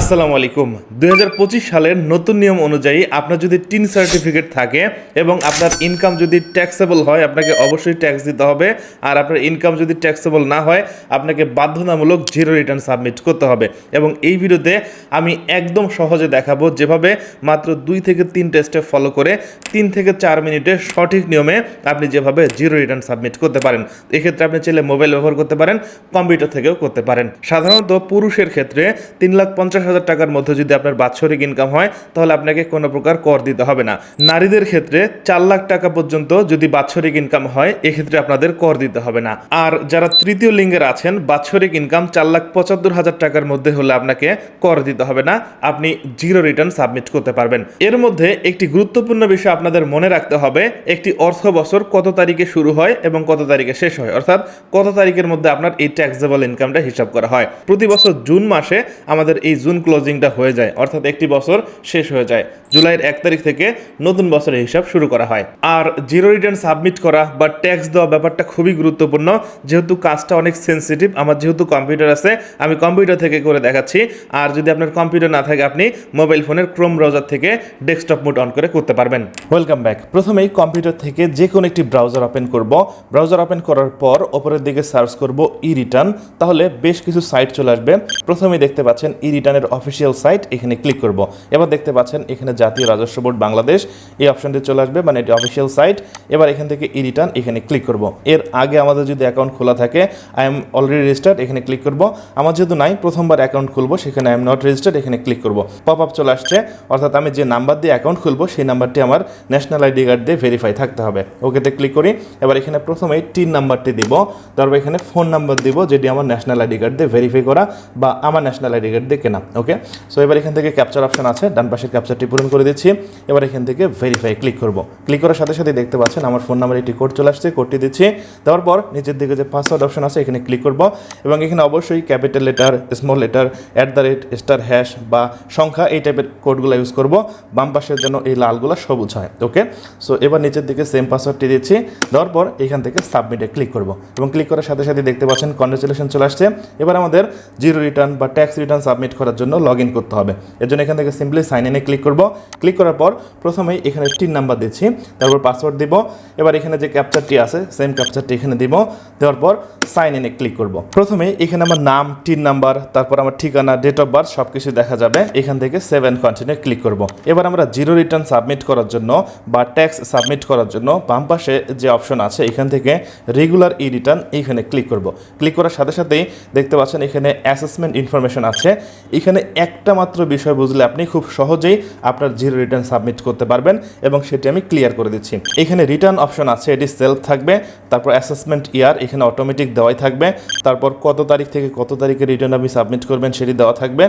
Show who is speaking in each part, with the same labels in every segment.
Speaker 1: আসসালামু আলাইকুম। দুই হাজার পঁচিশ সালের নতুন নিয়ম অনুযায়ী আপনার যদি টিন সার্টিফিকেট থাকে এবং আপনার ইনকাম যদি ট্যাক্সেবল হয়, আপনাকে অবশ্যই ট্যাক্স দিতে হবে। আর আপনার ইনকাম যদি ট্যাক্সেবল না হয়, আপনাকে বাধ্যতামূলক জিরো রিটার্ন সাবমিট করতে হবে। এবং এই ভিডিওতে আমি একদম সহজে দেখাবো যেভাবে মাত্র দুই থেকে তিনটে স্টেপ ফলো করে তিন থেকে চার মিনিটে সঠিক নিয়মে আপনি যেভাবে জিরো রিটার্ন সাবমিট করতে পারেন। এক্ষেত্রে আপনি চাইলে মোবাইল ব্যবহার করতে পারেন কম্পিউটার থেকেও করতে পারেন। সাধারণত পুরুষের ক্ষেত্রে তিন লাখ পঞ্চাশ হাজার টাকার মধ্যে যদি আপনার বাৎসরিক ইনকাম হয়, তাহলে আপনাকে কোনো প্রকার কর দিতে হবে না। নারীদের ক্ষেত্রে চার লাখ টাকা পর্যন্ত যদি বাৎসরিক ইনকাম হয়, এক্ষেত্রে আপনাদের কর দিতে হবে না। আর যারা তৃতীয় লিঙ্গের আছেন, বাৎসরিক ইনকাম চার লাখ পঁচাত্তর হাজার টাকার মধ্যে হলে আপনাকে কর দিতে হবে না। আপনি জিরো রিটার্ন সাবমিট করতে পারবেন। এর মধ্যে একটি গুরুত্বপূর্ণ বিষয় আপনাদের মনে রাখতে হবে, একটি অর্থ বছর কত তারিখে শুরু হয় এবং কত তারিখে শেষ হয়। অর্থাৎ কত তারিখের মধ্যে আপনার এই ট্যাক্সেবল ইনকামটা হিসাব করা হয়। প্রতি বছর জুন মাসে আমাদের এই জুন ক্লোজিংটা হয়ে যায়, অর্থাৎ একটি বছর শেষ হয়ে যায়। জুলাইয়ের এক তারিখ থেকে নতুন বছরের হিসাব শুরু করা হয়। আর জিরো রিটার্ন সাবমিট করা বা ট্যাক্স দেওয়া ব্যাপারটা খুবই গুরুত্বপূর্ণ, যেহেতু কাজটা অনেক সেন্সিটিভ আমার যেহেতু কম্পিউটার আছে, আমি কম্পিউটার থেকে করে দেখাচ্ছি। আর যদি আপনার কম্পিউটার না থাকে, আপনি মোবাইল ফোনের ক্রোম ব্রাউজার থেকে ডেস্কটপ মোড অন করে করতে পারবেন। ওয়েলকাম ব্যাক প্রথমেই কম্পিউটার থেকে যে কোনো একটি ব্রাউজার ওপেন করব। ব্রাউজার ওপেন করার পর ওপরের দিকে সার্চ করব ই রিটার্ন তাহলে বেশ কিছু সাইট চলে আসবে। প্রথমেই দেখতে পাচ্ছেন ই রিটার্নের অফিসিয়াল সাইট এখানে ক্লিক করব। এবার দেখতে পাচ্ছেন, এখানে জাতীয় রাজস্ব বোর্ড বাংলাদেশ, এই অপশনটি চলে আসবে মানে এটি অফিসিয়াল সাইট এবার এখান থেকে ই রিটার্ন এখানে ক্লিক করব। এর আগে আমাদের যদি অ্যাকাউন্ট খোলা থাকে আই এম অলরেডি রেজিস্টার্ড এখানে ক্লিক করব। আমার যেহেতু নাই, প্রথমবার অ্যাকাউন্ট খুলবো, সেখানে আই এম নট রেজিস্টার্ড এখানে ক্লিক করব। পপ আপ চলে আসছে, অর্থাৎ আমি যে নাম্বার দিয়ে অ্যাকাউন্ট খুলবো, সেই নাম্বারটি আমার ন্যাশনাল আইডি কার্ড দিয়ে ভেরিফাই থাকতে হবে। ওকেতে ক্লিক করি, এবার এখানে প্রথমেই টিন নাম্বারটি দিব। তারপর এখানে ফোন নাম্বার দিব, যেটি আমার ন্যাশনাল আইডি কার্ড দিয়ে ভেরিফাই করা বা আমার ন্যাশনাল আইডি কার্ড দিয়ে কেনা। ওকে সো এবার এখান থেকে ক্যাপচার অপশন আছে। ডান পাশের ক্যাপচারটি পূরণ করে দিচ্ছি। এবার এখান থেকে ভেরিফাই ক্লিক করব। ক্লিক করার সাথে সাথে দেখতে পাচ্ছেন আমার ফোন নাম্বার একটি কোড চলে আসছে। কোডটি দিচ্ছি। দেওয়ার পর নিচের দিকে যে পাসওয়ার্ড অপশন আছে, এখানে ক্লিক করব। এবং এখানে অবশ্যই capital letter small letter at the rate star hash বা সংখ্যা এই টাইপের কোডগুলো ইউজ করব। বাম পাশের জন্য এই লালগুলো সবুজ হয়। ওকে সো এবার নিচের দিকে সেম পাসওয়ার্ডটি দিচ্ছি। দেওয়ার পর এখান থেকে সাবমিটে ক্লিক করব। এবং ক্লিক করার সাথে সাথে দেখতে পাচ্ছেন কনগ্রেচুলেশন চলে আসছে। এবার আমাদের জিরো রিটার্ন বা ট্যাক্স রিটার্ন সাবমিট করার জন্য লগ ইন করতে হবে। এর জন্য এখান থেকে সিম্পলি সাইন ইনে ক্লিক করব। ক্লিক করার পর প্রথমেই এখানে টিন নাম্বার দিচ্ছি। তারপর পাসওয়ার্ড দিব। এবার এখানে যে ক্যাপচারটি আছে সেম ক্যাপচারটি এখানে দিব। দেওয়ার পর সাইন ইনে ক্লিক করব। প্রথমে এখানে আমার নাম টিন নাম্বার তারপর আমার ঠিকানা ডেট অফ বার্থ সব কিছু দেখা যাবে। এখান থেকে সেভেন কন্টিনিউ ক্লিক করব। এবার আমরা জিরো রিটার্ন সাবমিট করার জন্য বা ট্যাক্স সাবমিট করার জন্য বাম পাশে যে অপশন আছে, এখান থেকে রেগুলার ই রিটার্ন এখানে ক্লিক করব। ক্লিক করার সাথে সাথেই দেখতে পাচ্ছেন এখানে অ্যাসেসমেন্ট ইনফরমেশন আছে। এখানে একটা মাত্র বিষয় বুঝলে আপনি খুব সহজেই আপনার জিরো রিটার্ন সাবমিট করতে পারবেন এবং সেটি আমি ক্লিয়ার করে দিচ্ছি। এখানে রিটার্ন অপশন আছে, এটি সেলফ থাকবে, তারপর অ্যাসেসমেন্ট ইয়ার এখানে অটোমেটিক দেওয়াই থাকবে, তারপর কত তারিখ থেকে কত তারিখে রিটার্ন আপনি সাবমিট করবেন সেটি দেওয়া থাকবে।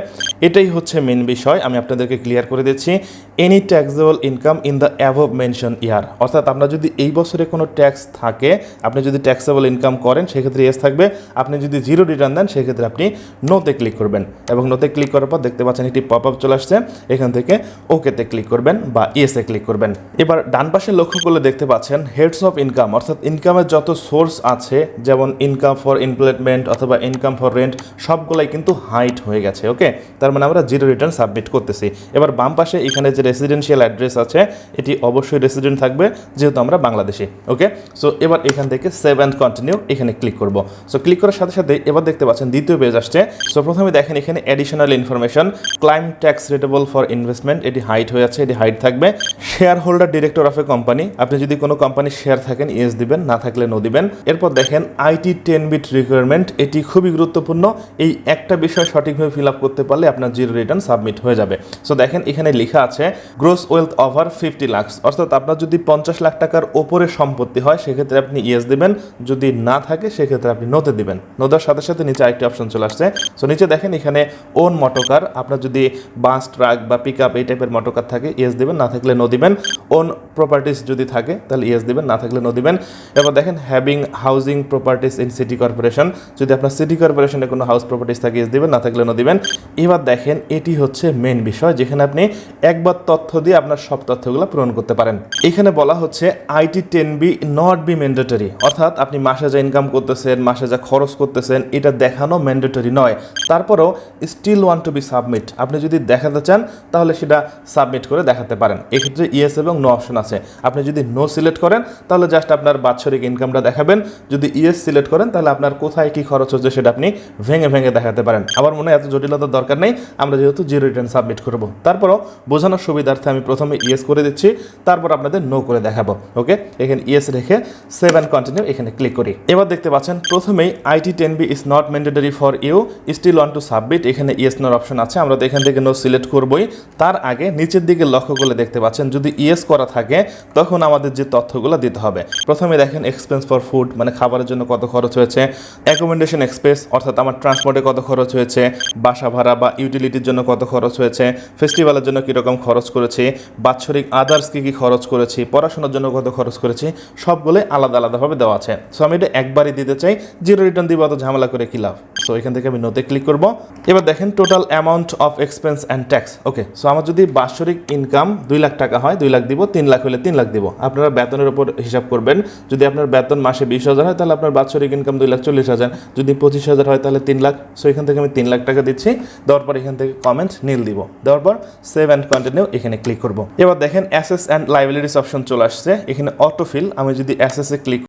Speaker 1: এটাই হচ্ছে মেন বিষয়, আমি আপনাদেরকে ক্লিয়ার করে দিচ্ছি। Any taxable income in the above mention year অর্থাৎ আপনার যদি এই বছরে কোনো ট্যাক্স থাকে, আপনি যদি ট্যাক্সেবল ইনকাম করেন, সেক্ষেত্রে ইয়েস থাকবে। আপনি যদি জিরো রিটার্ন দেন, সেক্ষেত্রে আপনি নোতে ক্লিক করবেন এবং নোতে ক্লিক করার পর দেখতে পাচ্ছেন একটি পপ আপ চলে আসছে। এখান থেকে ওকেতে ক্লিক করবেন বা ইয়েসে ক্লিক করবেন। এবার ডান পাশে লক্ষ্য করলে দেখতে পাচ্ছেন। হেডস অফ ইনকাম অর্থাৎ ইনকামের যত সোর্স আছে, যেমন ইনকাম ফর এমপ্লয়মেন্ট অথবা ইনকাম ফর রেন্ট সবগুলাই কিন্তু হাইট হয়ে গেছে ওকে তার মানে আমরা জিরো রিটার্ন সাবমিট করতেছি। এবার বাম পাশে এখানে যে রেসিডেন্সিয়াল অ্যাড্রেস আছে, এটি অবশ্যই রেসিডেন্ট থাকবে, যেহেতু আমরা বাংলাদেশি ওকে সো এবার এখান থেকে সেভ অ্যান্ড কন্টিনিউ এখানে ক্লিক করব। সো ক্লিক করার সাথে সাথে এবার দেখতে পাচ্ছেন দ্বিতীয় পেজ আসছে। সো প্রথমে দেখেন এখানে additional information claim tax rebatable for investment এটি হাইট হয়ে আছে এটি হাইট থাকবে। Share holder director of a company আপনি যদি কোনো কোম্পানির শেয়ার থাকেন ইয়েস দিবেন, না থাকলে নো দিবেন। এরপর দেখেন আইটি টেন বিট রিকোয়ারমেন্ট এটি খুবই গুরুত্বপূর্ণ। এই একটা বিষয় সঠিকভাবে ফিল আপ করতে পারলে আপনার জিরো রিটার্ন সাবমিট হয়ে যাবে। সো দেখেন, এখানে লেখা আছে gross wealth over fifty lakhs অর্থাৎ আপনার যদি পঞ্চাশ লাখ টাকার ওপরে সম্পত্তি হয়, সেক্ষেত্রে আপনি ইয়েস দিবেন। যদি না থাকে, সেক্ষেত্রে আপনি নোতে দিবেন। নোদার সাথে সাথে নিচে আরেকটি অপশন চলে আসছে। সো নিচে দেখেন, এখানে ওন মটোকার আপনার যদি বাস ট্রাক বা পিক আপ এই টাইপের মটোকার থাকে ইয়েস দিবেন, না থাকলে নো দিবেন। ওন প্রপার্টিস যদি থাকে, তাহলে ইয়েস দিবেন, না থাকলে নো দিবেন। এবার দেখেন having housing properties in city corporation যদি আপনার সিটি কর্পোরেশনে কোনো হাউস প্রপার্টিস থাকে ইয়েস দিবেন, না থাকলে নো দিবেন। এবার দেখেন, এটি হচ্ছে মেন বিষয়, যেখানে আপনি একবার তথ্য দিয়ে আপনার সব তথ্যগুলো পূরণ করতে পারেন। এখানে বলা হচ্ছে IT ten B not be mandatory অর্থাৎ আপনি মাসে যা ইনকাম করতেছেন, মাসে যা খরচ করতেছেন, এটা দেখানো ম্যান্ডেটরি নয়। তারপরেও still one want to be submit আপনি যদি দেখাতে চান, তাহলে সেটা সাবমিট করে দেখাতে পারেন। এক্ষেত্রে ইয়েস এবং নো অপশন আছে। আপনি যদি নো সিলেক্ট করেন, তাহলে জাস্ট আপনার বাৎসরিক ইনকামটা দেখাবেন। যদি ইয়েস সিলেক্ট করেন, তাহলে আপনার কোথায় কি খরচ হচ্ছে সেটা আপনি ভেঙে ভেঙে দেখাতে পারেন। আমার মনে হয় এত জটিলতার দরকার নেই, আমরা যেহেতু জিরো রিটার্ন সাবমিট করব। তারপরও বোঝানোর সুবিধার্থে আমি প্রথমে ইয়েস করে দিচ্ছি, তারপর আপনাদের নো করে দেখাবো। ওকে এখানে ইয়েস রেখে সেভ অ্যান্ড কন্টিনিউ এখানে ক্লিক করি। এবার দেখতে পাচ্ছেন, প্রথমেই IT ten B is not mandatory for you still one to submit এখানে ইয়েস নোর অপশন আছে, আমরা তো এখান থেকে নো সিলেক্ট করবই। তার আগে নিচের দিকে লক্ষ্য করলে দেখতে পাচ্ছেন, যদি ইয়েস করা থাকে, তখন আমাদের যে তথ্যগুলো দিতে হবে। প্রথমে দেখেন এক্সপেন্স ফর ফুড মানে খাবারের জন্য কত খরচ হয়েছে। অ্যাকোমোডেশন এক্সপেন্স অর্থাৎ আমার ট্রান্সপোর্টে কত খরচ হয়েছে। বাসা ভাড়া বা ইউটিলিটির জন্য কত খরচ হয়েছে। ফেস্টিভ্যালের জন্য কীরকম খরচ করেছি। বাৎসরিক আদার্স কী কী খরচ করেছি। পড়াশোনার জন্য কত খরচ করেছি। সবগুলোই আলাদা আলাদাভাবে দেওয়া আছে। সো আমি এটা একবারই দিতে চাই জিরো রিটার্ন দিব অত ঝামেলা করে কী লাভ? সো এখান থেকে আমি নোতে ক্লিক করব। এবার দেখেন total amount of expense and tax okay so আমার যদি বাৎসরিক ইনকাম দুই লাখ টাকা হয়, দুই লাখ দিব, তিন লাখ হলে তিন লাখ দিব। আপনারা বেতনের উপর হিসাব করবেন। যদি আপনার বেতন মাসে বিশ হাজার হয়, তাহলে আপনার বাৎসরিক ইনকাম দুই লাখ চল্লিশ হাজার। যদি পঁচিশ হাজার হয়, তাহলে তিন লাখ। সো এখান থেকে আমি তিন লাখ টাকা দিচ্ছি। দেওয়ার পর এখান থেকে কমেন্ট নীল দিব। দেওয়ার পর সেভ অ্যান্ড কন্টিনিউ এখানে ক্লিক করব। এবার দেখেন অ্যাসেস অ্যান্ড লাইবিলিটিস অপশন চলে আসছে। এখানে অটোফিল আমি যদি অ্যাসেসে ক্লিক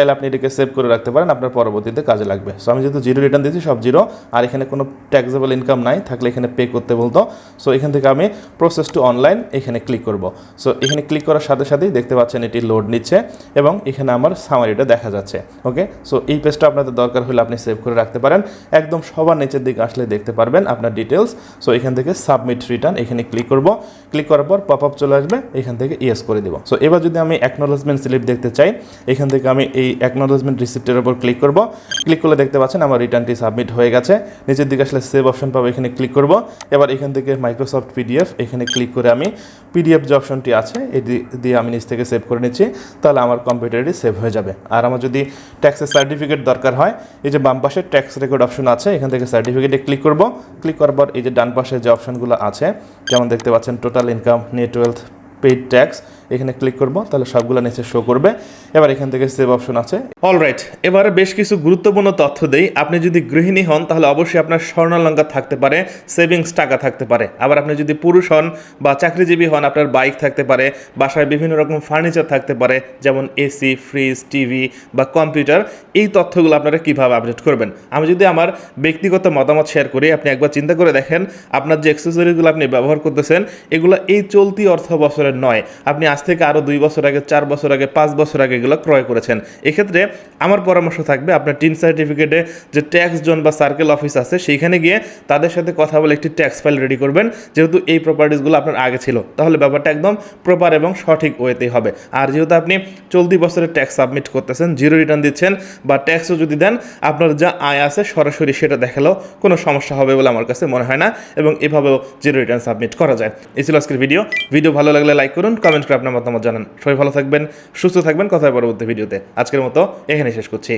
Speaker 1: চাইলে আপনি এটাকে সেভ করে রাখতে পারেন, আপনার পরবর্তীতে কাজে লাগবে। সো আমি যেহেতু জিরো রিটার্ন দিচ্ছি সব জিরো আর এখানে কোনো ট্যাক্সেবল ইনকাম নাই, থাকলে এখানে পে করতে বলতো। সো এখান থেকে আমি প্রসেস টু অনলাইন এখানে ক্লিক করব। সো এখানে ক্লিক করার সাথে সাথেই দেখতে পাচ্ছেন এটি লোড নিচ্ছে এবং এখানে আমার সামারিটা দেখা যাচ্ছে। ওকে সো এই পেজটা আপনাদের দরকার হলে আপনি সেভ করে রাখতে পারেন। একদম সবার নিচের দিকে আসলে দেখতে পারবেন আপনার ডিটেলস সো এখান থেকে সাবমিট রিটার্ন এখানে ক্লিক করব। ক্লিক করার পর পপ আপ চলে আসবে, এখান থেকে ইয়েস করে দেবো। সো এবার যদি আমি অ্যাকনোলজমেন্ট স্লিপ দেখতে চাই, এখান থেকে আমি এই অ্যাকনোলজমেন্ট রিসিপ্টের উপর ক্লিক করব। ক্লিক করলে দেখতে পাচ্ছেন আমার রিটার্নটি সাবমিট হয়ে গেছে। নিচের দিকে আসলে সেভ অপশন পাবো, এখানে ক্লিক করব। এবার এখান থেকে মাইক্রোসফট পিডিএফ এখানে ক্লিক করে আমি পিডিএফ যে অপশনটি আছে, এটি দিয়ে আমি নিচ থেকে সেভ করে নিচ্ছি। তাহলে আমার কম্পিউটারটি সেভ হয়ে যাবে। আর আমার যদি ট্যাক্সের সার্টিফিকেট দরকার হয়, এই যে বাম পাশে ট্যাক্স রেকর্ড অপশন আছে, এখান থেকে সার্টিফিকেটে ক্লিক করব। ক্লিক করার পর এই যে ডান পাশে যে অপশনগুলো আছে, যেমন দেখতে পাচ্ছেন total income net wealth paid tax এখানে ক্লিক করব, তাহলে সবগুলো নিচে শো করবে। এবার এখান থেকে সেভ অপশন আছে। অলরাইট এবার বেশ কিছু গুরুত্বপূর্ণ তথ্য দেই। আপনি যদি গৃহিণী হন, তাহলে অবশ্যই আপনার স্বর্ণালঙ্কার থাকতে পারে সেভিংস টাকা থাকতে পারে। আবার আপনি যদি পুরুষ হন বা চাকরিজীবী হন, আপনার বাইক থাকতে পারে, বাসায় বিভিন্ন রকম ফার্নিচার থাকতে পারে, যেমন এসি ফ্রিজ টিভি বা কম্পিউটার এই তথ্যগুলো আপনারা কীভাবে আপডেট করবেন? আমি যদি আমার ব্যক্তিগত মতামত শেয়ার করি, আপনি একবার চিন্তা করে দেখেন, আপনার যে অ্যাক্সেসরিগুলো আপনি ব্যবহার করতেছেন, এগুলো এই চলতি অর্থ বছরের নয়। আপনি থেকে আরও দুই বছর আগে, চার বছর আগে, পাঁচ বছর আগে এগুলো ক্রয় করেছেন। এক্ষেত্রে আমার পরামর্শ থাকবে, আপনার টিন সার্টিফিকেটে যে ট্যাক্স জোন বা সার্কেল অফিস আছে, সেইখানে গিয়ে তাদের সাথে কথা বলে একটি ট্যাক্স ফাইল রেডি করবেন। যেহেতু এই প্রপার্টিসগুলো আপনার আগে ছিল, তাহলে ব্যাপারটা একদম প্রপার এবং সঠিক ওয়েতেই হবে। আর যেহেতু আপনি চলতি বছরের ট্যাক্স সাবমিট করতেছেন জিরো রিটার্ন দিচ্ছেন বা ট্যাক্সও যদি দেন, আপনার যা আয় আছে সরাসরি সেটা দেখালেও কোনো সমস্যা হবে বলে আমার কাছে মনে হয় না এবং এভাবেও জিরো রিটার্ন সাবমিট করা যায়। এই ছিল আজকের ভিডিও ভিডিও ভালো লাগলে লাইক করুন কমেন্ট করে আপনার মতামত জানান। সবাই ভালো থাকবেন, সুস্থ থাকবেন। কথা পরবর্তী ভিডিওতে। আজকের মতো এখানে শেষ করছি।